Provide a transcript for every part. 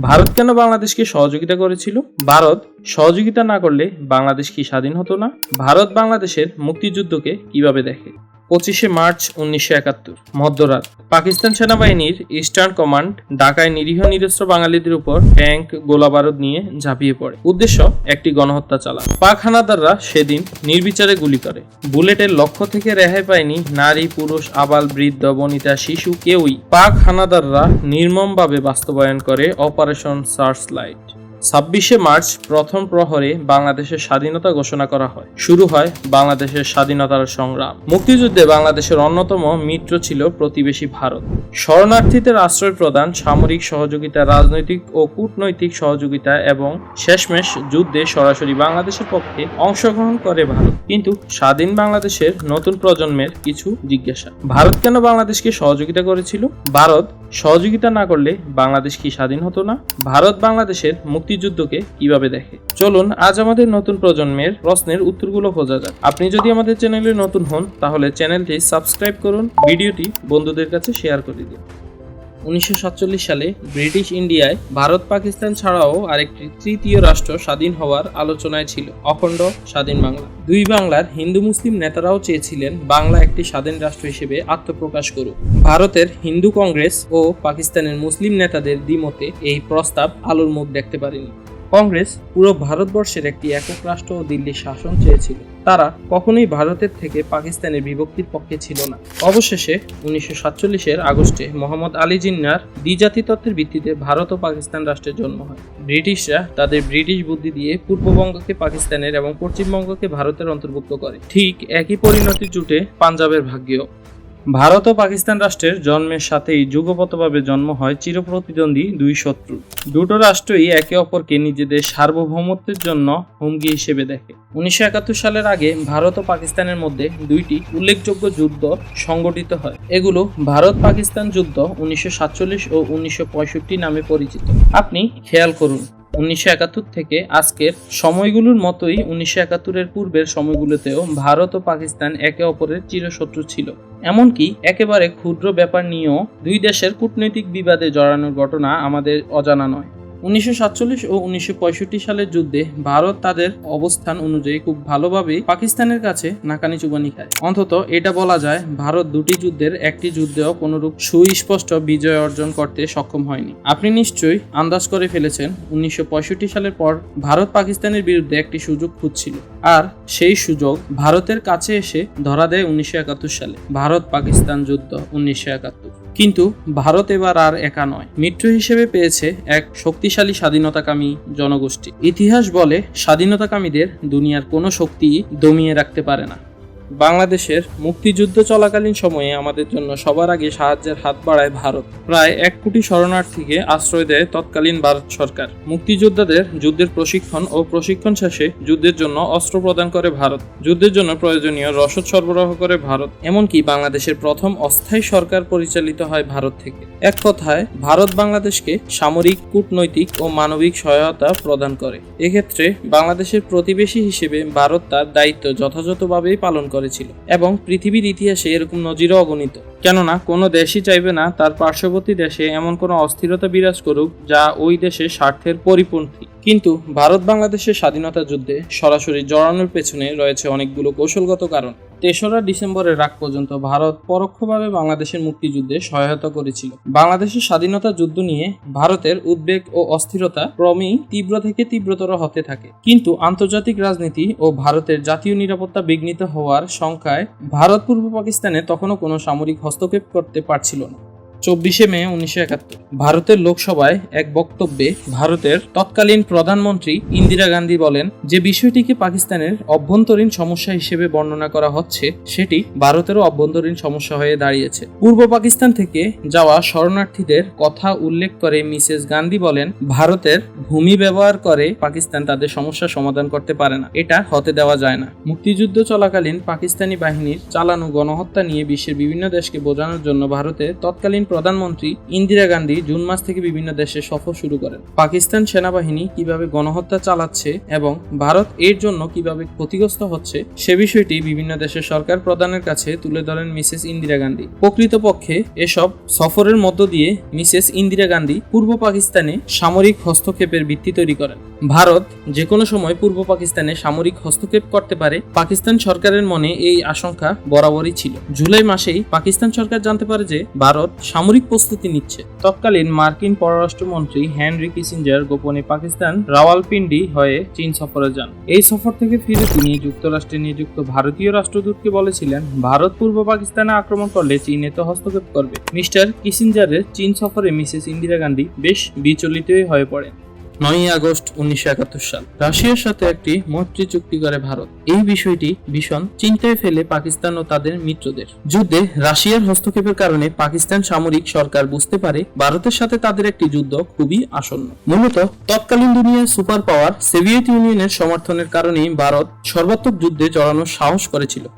ভারত কেন বাংলাদেশকে সহযোগিতা করেছিল? ভারত সহযোগিতা না করলে বাংলাদেশ কি স্বাধীন হতো না? ভারত বাংলাদেশের মুক্তিযুদ্ধকে কীভাবে দেখে? পঁচিশে মার্চ উনিশশো একাত্তর, মধ্যরাত। পাকিস্তান সেনাবাহিনীর ইস্টার্ন কমান্ড ঢাকায় নিরীহ নিরস্ত্র বাঙালিদের উপর ট্যাঙ্ক গোলাবারুদ নিয়ে ঝাঁপিয়ে পড়ে। উদ্দেশ্য, একটি গণহত্যা চালানো। পাক হানাদাররা সেদিন নির্বিচারে গুলি করে। বুলেটের লক্ষ্য থেকে রেহাই পায়নি নারী, পুরুষ, আবাল, বৃদ্ধ, বনিতা, শিশু, কেউই। পাক হানাদাররা নির্মমভাবে বাস্তবায়ন করে অপারেশন সার্চ লাইট ছাব্বিশে মার্চ প্রথম প্রহরে বাংলাদেশের স্বাধীনতা ঘোষণা করা হয়। শুরু হয় বাংলাদেশের স্বাধীনতার সংগ্রাম। মুক্তিযুদ্ধে বাংলাদেশের অন্যতম মিত্র ছিল প্রতিবেশী ভারত। শরণার্থীদের আশ্রয় প্রদান সামরিক সহযোগিতা, রাজনৈতিক ও কূটনৈতিক সহযোগিতা এবং শেষমেশ যুদ্ধে সরাসরি বাংলাদেশের পক্ষে অংশগ্রহণ করে ভারত। কিন্তু স্বাধীন বাংলাদেশের নতুন প্রজন্মের কিছু জিজ্ঞাসা, ভারত কেন বাংলাদেশকে সহযোগিতা করেছিল? ভারত সহযোগিতা না করলে বাংলাদেশ কি স্বাধীন হতো না? ভারত বাংলাদেশের মুক্তিযুদ্ধকে কীভাবে দেখে? চলুন, আজ আমাদের নতুন প্রজন্মের প্রশ্নের উত্তরগুলো খোঁজা যাক। আপনি যদি আমাদের চ্যানেলে নতুন হন, তাহলে চ্যানেলটি সাবস্ক্রাইব করুন, ভিডিওটি বন্ধুদের কাছে শেয়ার করে দিন। উনিশশো সাতচল্লিশ সালে ব্রিটিশ ইন্ডিয়ায় ভারত পাকিস্তান ছাড়াও আরেকটি তৃতীয় রাষ্ট্র স্বাধীন হওয়ার আলোচনায় ছিল, অখণ্ড স্বাধীন বাংলা। দুই বাংলার হিন্দু মুসলিম নেতারাও চেয়েছিলেন বাংলা একটি স্বাধীন রাষ্ট্র হিসেবে আত্মপ্রকাশ করুক। ভারতের হিন্দু কংগ্রেস ও পাকিস্তানের মুসলিম নেতাদের দ্বিমতে এই প্রস্তাব আলোর মুখ দেখতে পারেনি। কংগ্রেস পুরো ভারতবর্ষের একটি একক রাষ্ট্র ও দিল্লির শাসন চেয়েছিল। তারা কখনোই ভারতের থেকে পাকিস্তানের বিভক্তির পক্ষে ছিল না। অবশেষে উনিশশো সাতচল্লিশের আগস্টে মোহাম্মদ আলী জিন্নার দ্বিজাতি তত্ত্বের ভিত্তিতে ভারত ও পাকিস্তান রাষ্ট্রের জন্ম হয়। ব্রিটিশরা তাদের ব্রিটিশ বুদ্ধি দিয়ে পূর্ববঙ্গকে পাকিস্তানের এবং পশ্চিমবঙ্গকে ভারতের অন্তর্ভুক্ত করে। ঠিক একই পরিণতি জুটে পাঞ্জাবের ভাগ্যেও। ভারত ও পাকিস্তান রাষ্ট্রের জন্মের সাথেই যুগপতভাবে জন্ম হয় চিরপ্রতিদ্বন্দ্বী দুই শত্রু। দুটো রাষ্ট্রই একে অপরকে নিজেদের সার্বভৌমত্বের জন্য হুমকি হিসেবে দেখে। উনিশশো একাত্তর সালের আগে ভারত ও পাকিস্তানের মধ্যে দুইটি উল্লেখযোগ্য যুদ্ধ সংগঠিত হয়। এগুলো ভারত পাকিস্তান যুদ্ধ উনিশশো সাতচল্লিশ ও উনিশশো পঁয়ষট্টি নামে পরিচিত। আপনি খেয়াল করুন। উনিশশো একাত্তর থেকে আজকের সময়গুলোর মতোই উনিশশো একাত্তরের পূর্বের সময়গুলোতেও ভারত ও পাকিস্তান একে অপরের চিরশত্রু ছিল। এমনকি একেবারে ক্ষুদ্র ব্যাপার নিয়েও দুই দেশের কূটনৈতিক বিবাদে জড়ানোর ঘটনা আমাদের অজানা নয়। উনিশশো সাতচল্লিশ ও উনিশশো পঁয়ষট্টি সালের যুদ্ধে ভারত তাদের অবস্থান অনুযায়ী খুব ভালোভাবে পাকিস্তানের কাছে নাকানি চুবানি খায়। অন্তত এটা বলা যায়, ভারত দুটি যুদ্ধের একটি যুদ্ধেও কোনোরূপ সুস্পষ্ট বিজয় অর্জন করতে সক্ষম হয়নি। আপনি নিশ্চয়ই আন্দাজ করে ফেলেছেন, উনিশশো পঁয়ষট্টি সালের পর ভারত পাকিস্তানের বিরুদ্ধে একটি সুযোগ খুঁজছিল। আর সেই সুযোগ ভারতের কাছে এসে ধরা দেয় উনিশশো একাত্তর সালে। ভারত পাকিস্তান যুদ্ধ উনিশশো একাত্তর। কিন্তু ভারত এবার আর একা নয়। মিত্র হিসেবে পেয়েছে এক শক্তিশালী স্বাধীনতাকামী জনগোষ্ঠী। ইতিহাস বলে স্বাধীনতাকামীদের দুনিয়ার কোনো শক্তি দমিয়ে রাখতে পারে না। বাংলাদেশের মুক্তিযুদ্ধ চলাকালীন সময়ে আমাদের জন্য সবার আগে সাহায্যের হাত বাড়ায় ভারত। প্রায় এক কোটি শরণার্থীকে আশ্রয় দেয় তৎকালীন ভারত সরকার। মুক্তিযোদ্ধাদের যুদ্ধের প্রশিক্ষণ ও প্রশিক্ষণ শেষে যুদ্ধের জন্য অস্ত্র প্রদান করে ভারত। যুদ্ধের জন্য প্রয়োজনীয় রসদ সরবরাহ করে ভারত। এমনকি বাংলাদেশের প্রথম অস্থায়ী সরকার পরিচালিত হয় ভারত থেকে। এক কথায়, ভারত বাংলাদেশকে সামরিক, কূটনৈতিক ও মানবিক সহায়তা প্রদান করে। এক্ষেত্রে বাংলাদেশের প্রতিবেশী হিসেবে ভারত তার দায়িত্ব যথাযথভাবেই পালন করেছিল। এবং পৃথিবীর ইতিহাসে এরকম নজিরও অগণিত। কেননা, কোনো দেশই চাইবে না তার পার্শ্ববর্তী দেশে এমন কোনো অস্থিরতা বিরাজ করুক যা ওই দেশের স্বার্থের পরিপন্থী। কিন্তু ভারত বাংলাদেশের স্বাধীনতা যুদ্ধে সরাসরি জড়ানোর পেছনে রয়েছে অনেকগুলো কৌশলগত কারণ। তেসরা ডিসেম্বরের আগ পর্যন্ত ভারত পরোক্ষভাবে বাংলাদেশের মুক্তিযুদ্ধে সহায়তা করেছিল। বাংলাদেশের স্বাধীনতা যুদ্ধ নিয়ে ভারতের উদ্বেগ ও অস্থিরতা ক্রমেই তীব্র থেকে তীব্রতর হতে থাকে। কিন্তু আন্তর্জাতিক রাজনীতি ও ভারতের জাতীয় নিরাপত্তা বিঘ্নিত হওয়ার সংখ্যায় ভারত পূর্ব পাকিস্তানে তখনও কোনো সামরিক হস্তক্ষেপ করতে পারছিল না। চব্বিশে মে উনিশশো একাত্তর। ভারতের লোকসভায় এক বক্তব্যে ভারতের তৎকালীন প্রধানমন্ত্রী ইন্দিরা গান্ধী বলেন, যে বিষয়টিকে পাকিস্তানের অভ্যন্তরীণ সমস্যা হিসেবে বর্ণনা করা হচ্ছে, সেটি ভারতেরও অভ্যন্তরীণ সমস্যা হয়ে দাঁড়িয়েছে। পূর্ব পাকিস্তান থেকে যাওয়া শরণার্থীদের কথা উল্লেখ করে মিসেস গান্ধী বলেন, ভারতের ভূমি ব্যবহার করে পাকিস্তান তাদের সমস্যা সমাধান করতে পারে না। এটা হতে দেওয়া যায় না। মুক্তিযুদ্ধ চলাকালীন পাকিস্তানি বাহিনীর চালানো গণহত্যা নিয়ে বিশ্বের বিভিন্ন দেশকে বোঝানোর জন্য ভারতের তৎকালীন প্রধানমন্ত্রী ইন্দিরা গান্ধী জুন মাস থেকে বিভিন্ন দেশে সফর শুরু করেন। পাকিস্তান সেনাবাহিনী কীভাবে গণহত্যা চালাচ্ছে এবং ভারত এর জন্য কীভাবে ক্ষতিগ্রস্ত হচ্ছে, সে বিষয়টি বিভিন্ন দেশের সরকার প্রধানের কাছে তুলে ধরেন মিসেস ইন্দিরা গান্ধী। প্রকৃতপক্ষে এসব সফরের মধ্য দিয়ে মিসেস ইন্দিরা গান্ধী পূর্ব পাকিস্তানে সামরিক হস্তক্ষেপের ভিত্তি তৈরি করেন। ভারত যে কোনো সময় পূর্ব পাকিস্তানে সামরিক হস্তক্ষেপ করতে পারে, পাকিস্তান সরকারের মনে এই আশঙ্কা বরাবরই ছিল। জুলাই মাসেই পাকিস্তান সরকার জানতে পারে যে ভারত সামরিক প্রস্তুতি নিচ্ছে। তৎকালীন মার্কিন পররাষ্ট্রমন্ত্রী হেনরি কিসিঞ্জার গোপনে পাকিস্তান রাওয়ালপিন্ডি হয়ে চীন সফরে যান। এই সফর থেকে ফিরে তিনি যুক্তরাষ্ট্রে নিযুক্ত ভারতীয় রাষ্ট্রদূতকে বলেছিলেন, ভারত পূর্ব পাকিস্তানে আক্রমণ করলে চীন এতে হস্তক্ষেপ করবে। মিস্টার কিসিঞ্জারের চীন সফরে মিসেস ইন্দিরা গান্ধী বেশ বিচলিতই হয়ে পড়েন। নয়ই আগস্ট উনিশশো একাত্তর সাল। রাশিয়ার সাথে একটি মৈত্রী চুক্তি করে ভারত। এই বিষয়টি ভীষণ চিন্তায় ফেলে পাকিস্তান ও তাদের মিত্রদের। যুদ্ধে রাশিয়ার হস্তক্ষেপের কারণে পাকিস্তান সামরিক সরকার বুঝতে পারে ভারতের সাথে তাদের একটি যুদ্ধ খুবই আসন্ন। মূলত তৎকালীন দুনিয়ার সুপার পাওয়ার সোভিয়েত ইউনিয়নের সমর্থনের কারণেই ভারত সর্বাত্মক যুদ্ধে জড়ানোর সাহস করেছিল।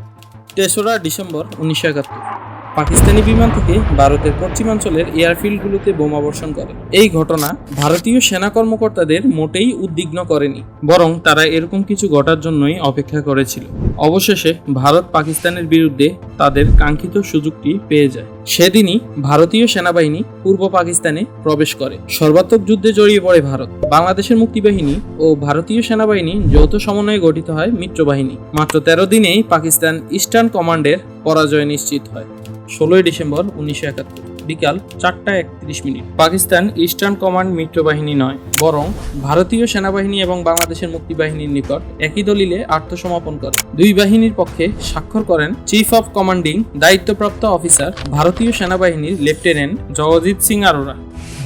তেসরা ডিসেম্বর উনিশশো একাত্তর। পাকিস্তানি বিমান থেকে ভারতের পশ্চিমাঞ্চলের এয়ারফিল্ডগুলোতে বোমা বর্ষণ করে। এই ঘটনা ভারতীয় সেনা কর্মকর্তাদের মোটেই উদ্বিগ্ন করেনি, বরং তারা এরকম কিছু ঘটার জন্যই অপেক্ষা করেছিল। অবশেষে ভারত পাকিস্তানের বিরুদ্ধে তাদের কাঙ্ক্ষিত সুযোগটি পেয়ে যায়। সেদিনই ভারতীয় সেনাবাহিনী পূর্ব পাকিস্তানে প্রবেশ করে। সর্বাত্মক যুদ্ধে জড়িয়ে পড়ে ভারত। বাংলাদেশের মুক্তিবাহিনী ও ভারতীয় সেনাবাহিনী যৌথ সমন্বয়ে গঠিত হয় মিত্রবাহিনী মাত্র তেরো দিনেই পাকিস্তান ইস্টার্ন কমান্ডের পরাজয় নিশ্চিত হয়। ষোলোই ডিসেম্বর উনিশশো একাত্তর। বিকাল চারটা একত্রিশ মিনিট। পাকিস্তান ইস্টার্ন কমান্ড মিত্রবাহিনী নয়, বরং ভারতীয় সেনাবাহিনী এবং বাংলাদেশের মুক্তিবাহিনীর নিকট একই দলিলে আত্মসমর্পণ করে। দুই বাহিনীর পক্ষে স্বাক্ষর করেন চিফ অফ কমান্ডিং দায়িত্বপ্রাপ্ত অফিসার, ভারতীয় সেনাবাহিনীর লেফটেন্যান্ট জগজিৎ সিং আরোরা।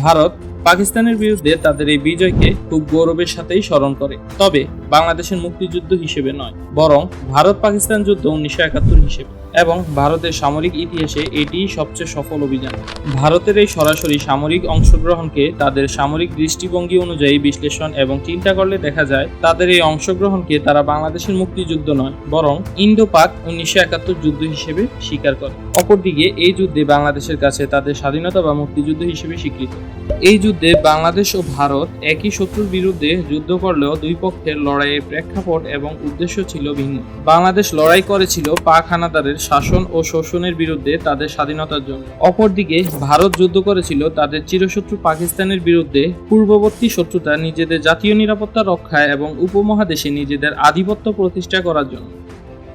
ভারত পাকিস্তানের বিরুদ্ধে তাদের এই বিজয়কে খুব গৌরবের সাথেই স্মরণ করে, তবে বাংলাদেশের মুক্তিযুদ্ধ হিসেবে নয়, বরং ভারত পাকিস্তান যুদ্ধ উনিশশো একাত্তর হিসেবে। এবং ভারতের সামরিক ইতিহাসে এটিই সবচেয়ে সফল অভিযান। ভারতের এই সরাসরি সামরিক অংশগ্রহণকে তাদের সামরিক দৃষ্টিভঙ্গি অনুযায়ী বিশ্লেষণ এবং চিন্তা করলে দেখা যায়, তাদের এই অংশগ্রহণকে তারা বাংলাদেশের মুক্তিযুদ্ধ নয়, বরং ইন্দো পাক উনিশশো একাত্তর যুদ্ধ হিসেবে স্বীকার করে। অপরদিকে, এই যুদ্ধে বাংলাদেশের কাছে তাদের স্বাধীনতা বা মুক্তিযুদ্ধ হিসেবে স্বীকৃত। এই যুদ্ধে বাংলাদেশ ও ভারত একই শত্রুর বিরুদ্ধে যুদ্ধ করলেও দুই পক্ষের লড়াইয়ের প্রেক্ষাপট এবং উদ্দেশ্য ছিল ভিন্ন। বাংলাদেশ লড়াই করেছিল পাক হানাদারের শাসন ও শোষণের বিরুদ্ধে তাদের স্বাধীনতার জন্য। অপরদিকে, ভারত যুদ্ধ করেছিল তাদের চিরশত্রু পাকিস্তানের বিরুদ্ধে পূর্ববর্তী শত্রুতা নিজেদের জাতীয় নিরাপত্তা রক্ষায় এবং উপমহাদেশে নিজেদের আধিপত্য প্রতিষ্ঠা করার জন্য।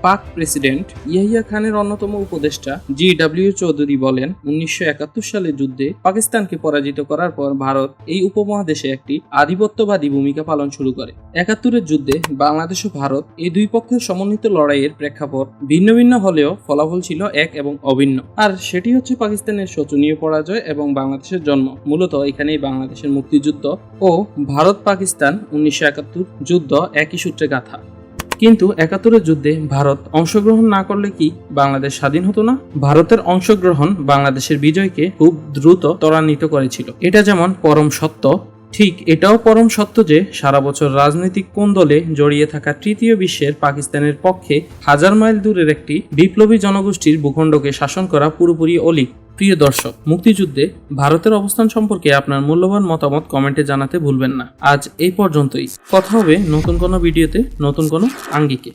পাক প্রেসিডেন্ট ইয়াহিয়া খানের অন্যতম উপদেষ্টা জি ডাব্লিউ চৌধুরী বলেন, উনিশশো সালের যুদ্ধে পাকিস্তানকে পরাজিত করার পর ভারত এই উপমহাদেশে একটি আধিপত্যবাদী ভূমিকা পালন শুরু করে। একাত্তরের যুদ্ধে বাংলাদেশ ও ভারত এই দুই পক্ষের সমন্বিত লড়াইয়ের প্রেক্ষাপট ভিন্ন ভিন্ন হলেও ফলাফল ছিল এক এবং অভিন্ন। আর সেটি হচ্ছে পাকিস্তানের শোচনীয় পরাজয় এবং বাংলাদেশের জন্ম। মূলত এখানেই বাংলাদেশের মুক্তিযুদ্ধ ও ভারত পাকিস্তান উনিশশো একাত্তর যুদ্ধ একই সূত্রে গাথা। কিন্তু একাত্তরের যুদ্ধে ভারত অংশগ্রহণ না করলে কি বাংলাদেশ স্বাধীন হতো না? ভারতের অংশগ্রহণ বাংলাদেশের বিজয়কে খুব দ্রুত ত্বরান্বিত করেছিল। এটা যেমন পরম সত্য, ঠিক এটাও পরম সত্য যে সারা বছর রাজনৈতিক কোন্দলে জড়িয়ে থাকা তৃতীয় বিশ্বের পাকিস্তানের পক্ষে হাজার মাইল দূরের একটি বিপ্লবী জনগোষ্ঠীর ভূখণ্ডকে শাসন করা পুরোপুরি অলিক। প্রিয় দর্শক, মুক্তিযুদ্ধে ভারতের অবস্থান সম্পর্কে আপনার মূল্যবান মতামত কমেন্টে জানাতে ভুলবেন না। আজ এই পর্যন্তই। কথা হবে নতুন কোনো ভিডিওতে, নতুন কোনো আঙ্গিকে।